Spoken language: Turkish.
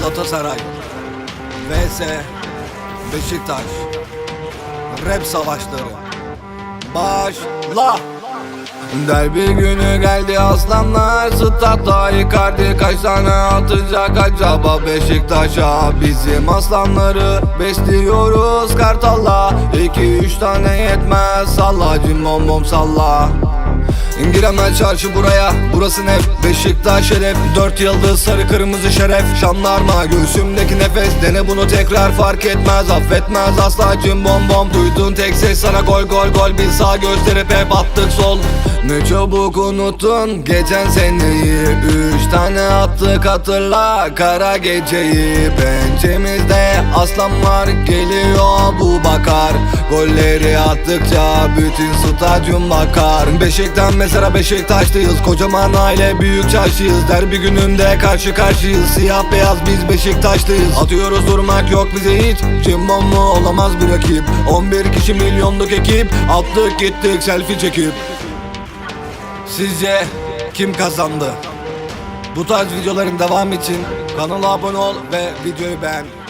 Galatasaray vs Beşiktaş Rap savaşları. Başla! Derbi günü geldi aslanlar Statta Icardi kaç tane atacak acaba Beşiktaş'a? Bizim aslanları besliyoruz kartalla. 2-3 tane yetmez Salla cimbom bom salla Giremez çarşı buraya. Burası ne? Beşiktaş şeref Dört yıldız sarı kırmızı şeref. Şanlarma göğsümdeki nefes. Dene bunu tekrar fark etmez Affetmez asla. Cim bom bom Duyduğun tek ses sana gol gol gol. Bir sağ gösterip hep attık sol. Ne çabuk unuttun geçen seneyi? Üç tane attık hatırla. Kara geceyi Pençemizde aslanlar geliyor bu bakar Golleri attıkça bütün stadyum bakar Beşikten mesela Beşiktaşlıyız. Kocaman aile büyük çarşıyız. Derbi gününde karşı karşıyız. Siyah beyaz biz Beşiktaşlıyız. Atıyoruz durmak yok bize hiç. Cimbom mu olamaz bir rakip. 11 kişi milyonluk ekip. Attık gittik selfie çekip. Sizce kim kazandı? Bu tarz videoların devamı için kanala abone ol ve videoyu beğen.